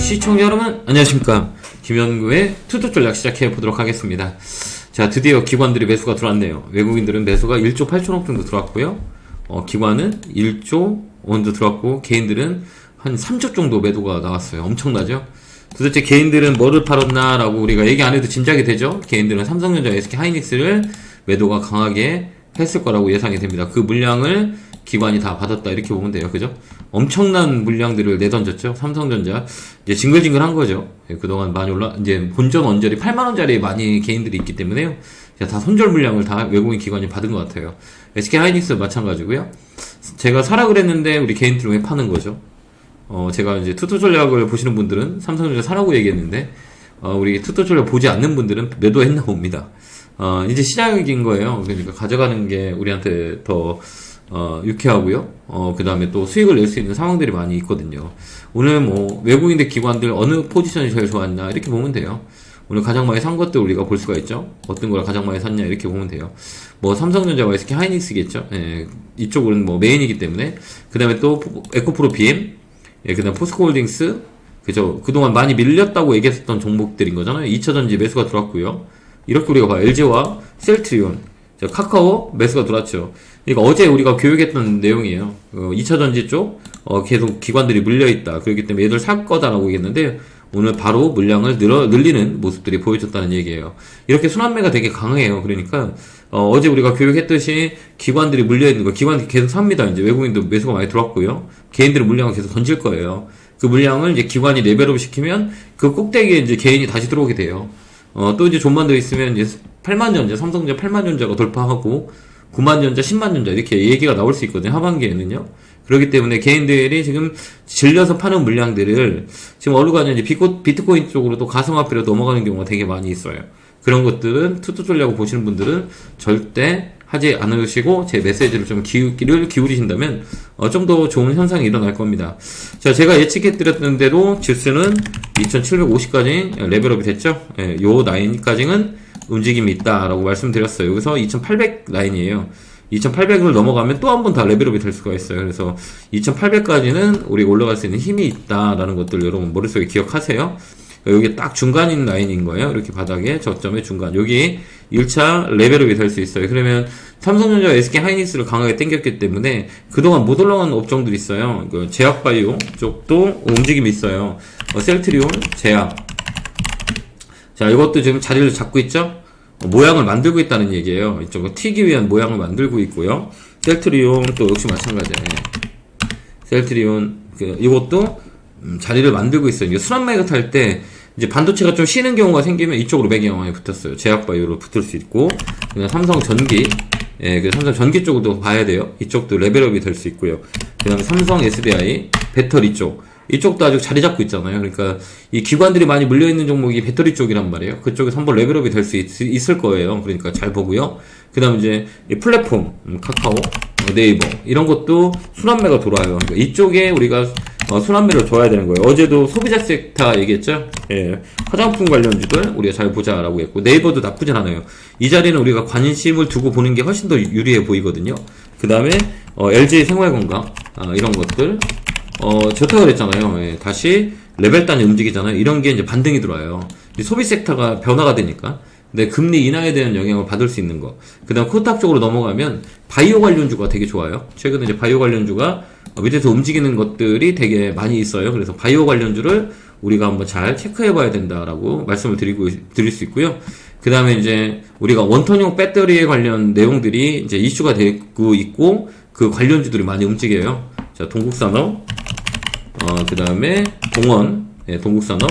시청자 여러분 안녕하십니까. 김현구의 투투 전략 시작해 보도록 하겠습니다. 자 드디어 기관들이 매수가 들어왔네요. 외국인들은 매수가 1조 8천억 정도 들어왔고요. 어, 기관은 1조 원도 들어왔고 개인들은 한 3조 정도 매도가 나왔어요. 엄청나죠? 도대체 개인들은 뭐를 팔았나? 라고 우리가 얘기 안 해도 짐작이 되죠? 개인들은 삼성전자 SK 하이닉스를 매도가 강하게 했을 거라고 예상이 됩니다. 그 물량을 기관이 다 받았다. 이렇게 보면 돼요. 그죠? 엄청난 물량들을 내던졌죠. 삼성전자. 이제 징글징글한 거죠. 예, 그동안 많이 올라 이제 본전 원절이 8만 원짜리 많이 개인들이 있기 때문에요. 다 손절 물량을 다 외국인 기관이 받은 것 같아요. SK 하이닉스 마찬가지고요. 제가 사라 그랬는데 우리 개인들은 왜 파는 거죠? 어 제가 이제 투투 전략을 보시는 분들은 삼성전자 사라고 얘기했는데 어 우리 투투 전략 보지 않는 분들은 매도했나 봅니다. 어 이제 시작인 거예요. 그러니까 가져가는 게 우리한테 더 어, 유쾌하고요. 어, 그 다음에 또 수익을 낼 수 있는 상황들이 많이 있거든요. 오늘 뭐, 외국인들 기관들 어느 포지션이 제일 좋았나, 이렇게 보면 돼요. 오늘 가장 많이 산 것들 우리가 볼 수가 있죠. 어떤 걸 가장 많이 샀냐, 이렇게 보면 돼요. 뭐, 삼성전자와 SK 하이닉스겠죠. 예, 이쪽은 뭐, 메인이기 때문에. 그 다음에 또, 에코프로 BM, 예, 그 다음 포스코 홀딩스, 그죠. 그동안 많이 밀렸다고 얘기했었던 종목들인 거잖아요. 2차전지 매수가 들어왔고요. 이렇게 우리가 봐. LG와 셀트리온, 저 카카오 매수가 들어왔죠. 그러니까 어제 우리가 교육했던 내용이에요. 어, 2차 전지 쪽 어, 계속 기관들이 물려 있다. 그렇기 때문에 얘들 살 거다라고 얘기했는데 오늘 바로 물량을 늘어 늘리는 모습들이 보여줬다는 얘기예요. 이렇게 순환매가 되게 강해요. 그러니까 어, 제 우리가 교육했듯이 기관들이 물려 있는 거 기관들이 계속 삽니다. 이제 외국인도 매수가 많이 들어왔고요. 개인들은 물량을 계속 던질 거예요. 그 물량을 이제 기관이 레벨업 시키면 그 꼭대기에 이제 개인이 다시 들어오게 돼요. 어, 또 이제 좀만 더 있으면 이제 8만 전자, 삼성전자 8만 전자가 돌파하고 9만 전자, 10만 전자 이렇게 얘기가 나올 수 있거든요. 하반기에는요. 그렇기 때문에 개인들이 지금 질려서 파는 물량들을 지금 어느 가냐 이제 비트코인 쪽으로도 가상화폐로 넘어가는 경우가 되게 많이 있어요. 그런 것들은 투투 전략을 보시는 분들은 절대 하지 않으시고 제 메시지를 좀 기울기를 기울이신다면 어, 좀 더 좋은 현상이 일어날 겁니다. 자, 제가 예측해 대로 지수는 2750까지 레벨업이 됐죠. 예, 요 라인까지는 움직임이 있다라고 말씀드렸어요. 여기서 2800 라인이에요. 2800을 넘어가면 또 한번더 레벨업이 될 수가 있어요. 그래서 2800까지는 우리 올라갈 수 있는 힘이 있다라는 것들 여러분 머릿속에 기억하세요. 여기 딱 중간인 라인인 거예요. 이렇게 바닥에 저점의 중간. 여기 1차 레벨업이 될 수 있어요. 그러면 삼성전자 SK 하이닉스를 강하게 땡겼기 때문에 그동안 못 올라간 업종들이 있어요. 그 제약바이오 쪽도 움직임이 있어요. 어, 셀트리온, 제약. 자, 이것도 지금 자리를 잡고 있죠? 어, 모양을 만들고 있다는 얘기예요. 이쪽은 튀기 위한 모양을 만들고 있고요. 셀트리온 또 역시 마찬가지예요. 셀트리온, 그, 이것도 음, 자리를 만들고 있어요. 순환매가 탈때 이제 반도체가 좀 쉬는 경우가 생기면 이쪽으로 매경화에 붙었어요. 제약바이오로 붙을 수 있고 삼성 전기 예, 그 삼성 전기 쪽도 봐야 돼요. 이쪽도 레벨업이 될 수 있고요. 그 다음에 삼성 SDI 배터리 쪽 이쪽도 아직 자리 잡고 있잖아요. 그러니까 이 기관들이 많이 물려 있는 종목이 배터리 쪽이란 말이에요. 그쪽에 한번 레벨업이 될 수 있을 거예요. 그러니까 잘 보고요. 그다음 이제 플랫폼 음, 카카오, 네이버 이런 것도 순환매가 돌아요. 그러니까 이쪽에 우리가 어, 순환매를 줘야 되는 거예요. 어제도 소비자 섹터 얘기했죠? 예. 화장품 관련주들 우리가 잘 보자라고 했고, 네이버도 나쁘진 않아요. 이 자리는 우리가 관심을 두고 보는 게 훨씬 더 유리해 보이거든요. 그 다음에, 어, LG 생활건강, 아, 이런 것들, 어, 좋다고 그랬잖아요. 예. 다시 레벨 단위 움직이잖아요. 이런 게 이제 반등이 들어와요. 소비 섹터가 변화가 되니까. 네, 금리 인하에 대한 영향을 받을 수 있는 거. 그 다음 코탁 쪽으로 넘어가면 바이오 관련주가 되게 좋아요. 최근에 이제 바이오 관련주가 밑에서 움직이는 것들이 되게 많이 있어요. 그래서 바이오 관련주를 우리가 한번 잘 체크해 봐야 된다라고 말씀을 드리고, 드릴 수 있고요. 그 다음에 이제 우리가 원턴용 배터리에 관련 내용들이 이제 이슈가 되고 있고 그 관련주들이 많이 움직여요. 자, 동국산업, 어, 그 다음에 동원, 예, 동국산업,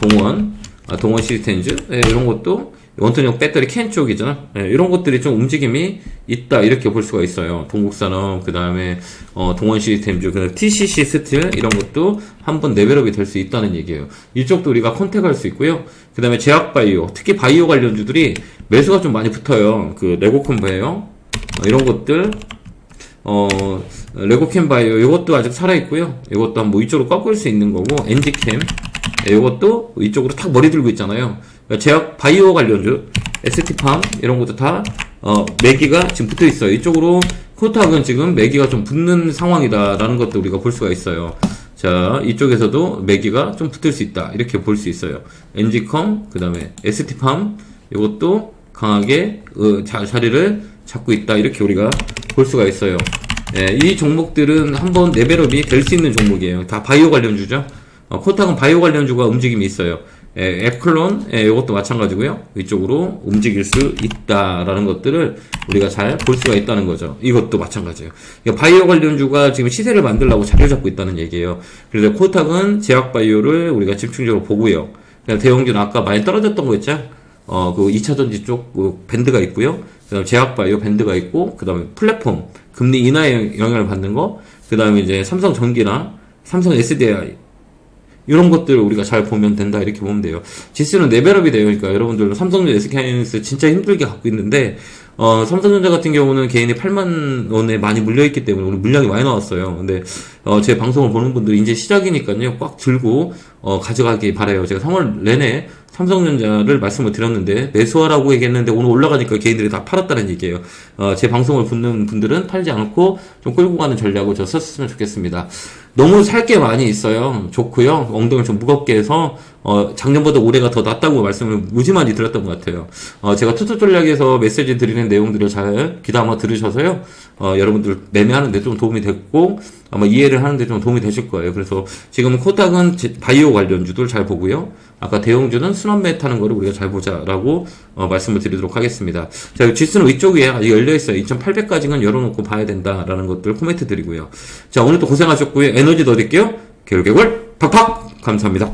동원, 아, 동원 시스템즈, 예, 이런 것도 원톤형 배터리 캔 쪽이잖아. 네, 이런 것들이 좀 움직임이 있다 이렇게 볼 수가 있어요. 동국산업 그 다음에 어, 동원 시스템주, 그 TCC 스틸 이런 것도 한번 레벨업이 될 수 있다는 얘기예요. 이쪽도 우리가 컨택할 수 있고요. 그 다음에 제약바이오, 특히 바이오 관련주들이 매수가 좀 많이 붙어요. 그 레고콤바이오 어, 이런 것들 어, 레고캠 바이오 이것도 아직 살아있고요. 이것도 한번 뭐 이쪽으로 꺾을 수 있는 거고 엔지캠 이것도 이쪽으로 탁 머리 들고 있잖아요. 그러니까 제약 바이오 관련주, ST팜 이런 것도 다 어, 매기가 지금 붙어 있어요. 이쪽으로 코탁은 지금 매기가 좀 붙는 상황이다라는 것도 우리가 볼 수가 있어요. 자, 이쪽에서도 매기가 좀 붙을 수 있다. 이렇게 볼 수 있어요. NG컴, 그 다음에 ST팜, 이것도 강하게, 어, 자, 자리를 잡고 있다. 이렇게 우리가 볼 수가 있어요. 예, 이 종목들은 한번 레벨업이 될 수 있는 종목이에요. 다 바이오 관련주죠. 어, 코탁은 바이오 관련주가 움직임이 있어요. 예, 에클론, 예, 이것도 마찬가지고요. 이쪽으로 움직일 수 있다라는 것들을 우리가 잘 볼 수가 있다는 거죠. 이것도 마찬가지예요. 그러니까 바이오 관련주가 지금 시세를 만들려고 자리 잡고 있다는 얘기예요. 그래서 코탁은 제약 바이오를 우리가 집중적으로 보고요. 그냥 대형주는 아까 많이 떨어졌던 거 있죠? 어, 그 2차 전지 쪽, 그 밴드가 있고요. 그 다음에 제약바이오 밴드가 있고, 그 다음에 플랫폼, 금리 인하에 영향을 받는 거, 그 다음에 이제 삼성 전기나 삼성 SDI, 이런 것들을 우리가 잘 보면 된다 이렇게 보면 돼요. 지수는 레벨업이 돼요. 그러니까 여러분들 삼성전자 SK하이닉스 진짜 힘들게 갖고 있는데 어, 삼성전자 같은 경우는 개인이 8만 원에 많이 물려 있기 때문에 오늘 물량이 많이 나왔어요. 근데 어, 제 방송을 보는 분들이 이제 시작이니까요. 꽉 들고 어, 가져가기 바래요. 제가 3월 내내 삼성전자를 말씀을 드렸는데 매수하라고 얘기했는데 오늘 올라가니까 개인들이 다 팔았다는 얘기예요. 어, 제 방송을 듣는 분들은 팔지 않고 좀 끌고 가는 전략을 저 썼으면 좋겠습니다. 너무 살 게 많이 있어요. 좋고요. 엉덩이를 좀 무겁게 해서 어, 작년보다 올해가 더 낫다고 말씀을 무지 많이 드렸던 것 같아요. 어, 제가 투투 전략에서 메시지 드리는 내용들을 잘 귀담아 들으셔서요. 어, 여러분들 매매하는데 좀 도움이 됐고 아마 이해를 하는데 좀 도움이 되실 거예요. 그래서 지금은 코닥은 제- 바이오 관련주들 잘 보고요. 아까 대형주는 순환매 타는 거를 우리가 잘 보자라고 어, 말씀을 드리도록 하겠습니다. 자, 지수는 위쪽에 아직 열려 있어요. 2,800까지는 열어놓고 봐야 된다라는 것들 코멘트 드리고요. 자, 오늘 또 고생하셨고요. 에너지 더 드릴게요. 개울개굴 팍팍 감사합니다.